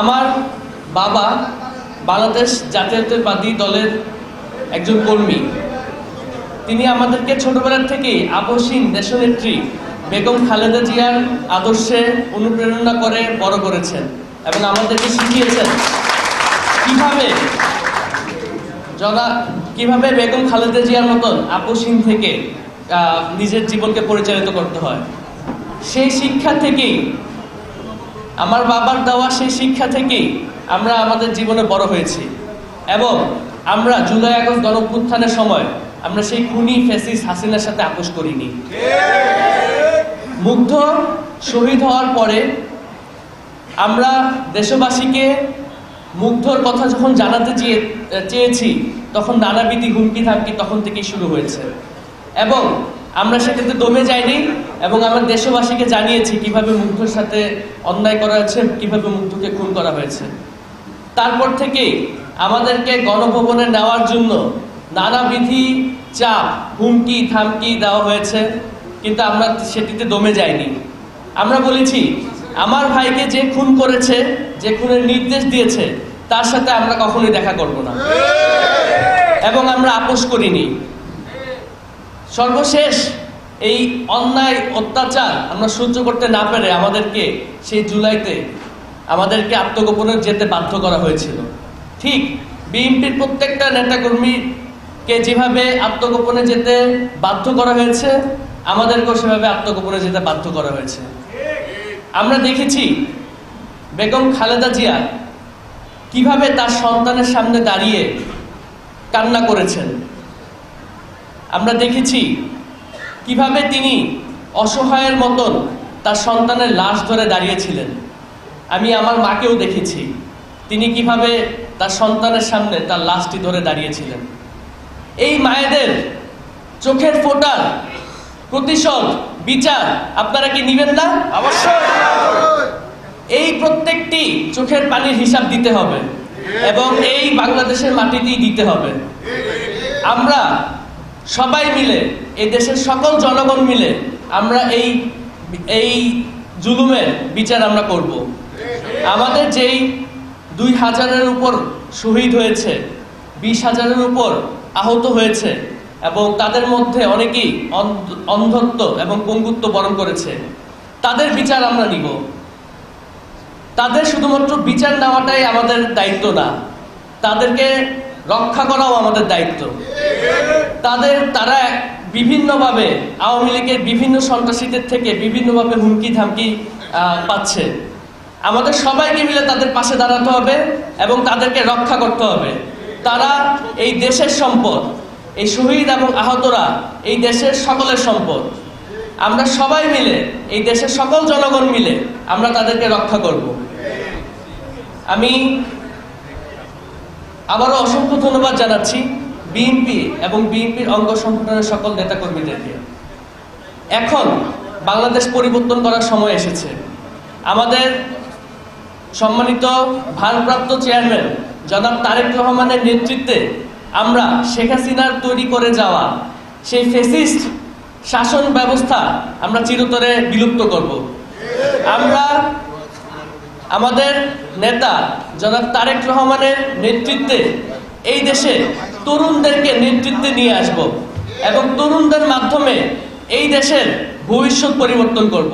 আমার বাবা বাংলাদেশ জাতীয়তাবাদী দলের একজন কর্মী। তিনি আমাদেরকে ছোটবেলার থেকেই আপসীন দেশনেত্রী বেগম খালেদা জিয়ার আদর্শে অনুপ্রেরণা করে বড় করেছেন এবং আমাদেরকে শিখিয়েছেন কীভাবে জনা কীভাবে বেগম খালেদা জিয়ার মতন আপসীন থেকে নিজের জীবনকে পরিচালিত করতে হয়। সেই শিক্ষা থেকেই আমার বাবার দেওয়া সেই শিক্ষা থেকেই আমরা আমাদের জীবনে বড় হয়েছি। এবং আমরা জুলাই আগস্ট গণপুত্থানের সময় আমরা সেই খুনি ফেসিস হাসিনার সাথে আপোষ করিনি। মুগ্ধ, শহীদ হওয়ার পরে আমরা দেশবাসীকে মুগ্ধর কথা যখন জানাতে চেয়ে, চেয়েছি, তখন নানাবিধি হুমকি ধামকি তখন থেকেই শুরু হয়েছে। এবং আমরা সেটাতে দমে যাইনি এবং আমরা দেশবাসীকে জানিয়েছি কীভাবে মুগ্ধর সাথে অন্যায় করা হয়েছে কীভাবে মুগ্ধকে খুন করা হয়েছে। তারপর থেকে আমাদেরকে গণভবনে নেওয়ার জন্য নানাবিধি চাপ হুমকি থামকি দেওয়া হয়েছে কিন্তু আমরা সেটিতে দমে যাইনি। আমরা বলেছি আমার ভাইকে যে খুন করেছে যে খুনের নির্দেশ দিয়েছে তার সাথে আমরা কখনোই দেখা করব না। এবং আমরা আপোষ করিনি। সর্বশেষ এই অন্যায় অত্যাচার আমরা সহ্য করতে না পেরে আমাদেরকে সেই জুলাইতে আমাদেরকে আত্মগোপনে যেতে বাধ্য করা হয়েছিল। ঠিক বিএনপির প্রত্যেকটা নেতাকর্মীকে যেভাবে আত্মগোপনে যেতে বাধ্য করা হয়েছে, আমাদেরকেও সেভাবে আত্মগোপনে যেতে বাধ্য করা হয়েছে। আমরা দেখেছি বেগম খালেদা জিয়া কীভাবে তার সন্তানের সামনে দাঁড়িয়ে কান্না করেছেন। আমরা দেখেছি কীভাবে তিনি অসহায়ের মতন তার সন্তানের লাশ ধরে দাঁড়িয়েছিলেন। আমি আমার মাকেও দেখেছি। তিনি কীভাবে তার সন্তানের সামনে তার লাশটি ধরে দাঁড়িয়েছিলেন। এই মায়েদের চোখের ফোটার প্রতিশোধ বিচার আপনারা কি নিবেন না? অবশ্যই। এই প্রত্যেকটি চোখের পানির হিসাব দিতে হবে এবং এই বাংলাদেশের মাটিতেই দিতে হবে। আমরা সবাই মিলে, এই দেশের সকল জনগণ মিলে আমরা এই এই জুলুমের বিচার আমরা করব। আমাদের যেই দুই হাজারের উপর শহীদ হয়েছে, বিশ হাজারের উপর আহত হয়েছে এবং তাদের মধ্যে অনেকেই অন্ধ- অন্ধত্ব এবং পঙ্গুত্ব বরণ করেছে, তাদের বিচার আমরা নিব। তাদের শুধুমাত্র বিচার নেওয়াটাই আমাদের দায়িত্ব না, তাদেরকে রক্ষা করাও আমাদের দায়িত্ব। তাদের, তারা বিভিন্নভাবে আওয়ামী লীগের বিভিন্ন সন্ত্রাসীদের থেকে বিভিন্নভাবে হুমকি ধামকি পাচ্ছে। আমাদের সবাইকে মিলে তাদের পাশে দাঁড়াতে হবে এবং তাদেরকে রক্ষা করতে হবে। তারা এই দেশের সম্পদ, এই শহীদ এবং আহতরা এই দেশের সকলের সম্পদ। আমরা সবাই মিলে, এই দেশের সকল জনগণ মিলে আমরা তাদেরকে রক্ষা করব। আমি আবারও অসংখ্য ধন্যবাদ জানাচ্ছি বিএনপি এবং বিএনপির অঙ্গ সংগঠনের সকল নেতাকর্মীদেরকে। এখন বাংলাদেশ পরিবর্তন করার সময় এসেছে। আমাদের সম্মানিত ভারপ্রাপ্ত চেয়ারম্যান জনাব তারেক রহমানের নেতৃত্বে আমরা শেখ হাসিনার তৈরি করে যাওয়া সেই ফেসিস্ট শাসন ব্যবস্থা আমরা চিরতরে বিলুপ্ত করব। আমরা আমাদের নেতা জনাব তারেক রহমানের নেতৃত্বে এই দেশে তরুণদেরকে নেতৃত্বে নিয়ে আসব এবং তরুণদের মাধ্যমে এই দেশের ভবিষ্যৎ পরিবর্তন করব।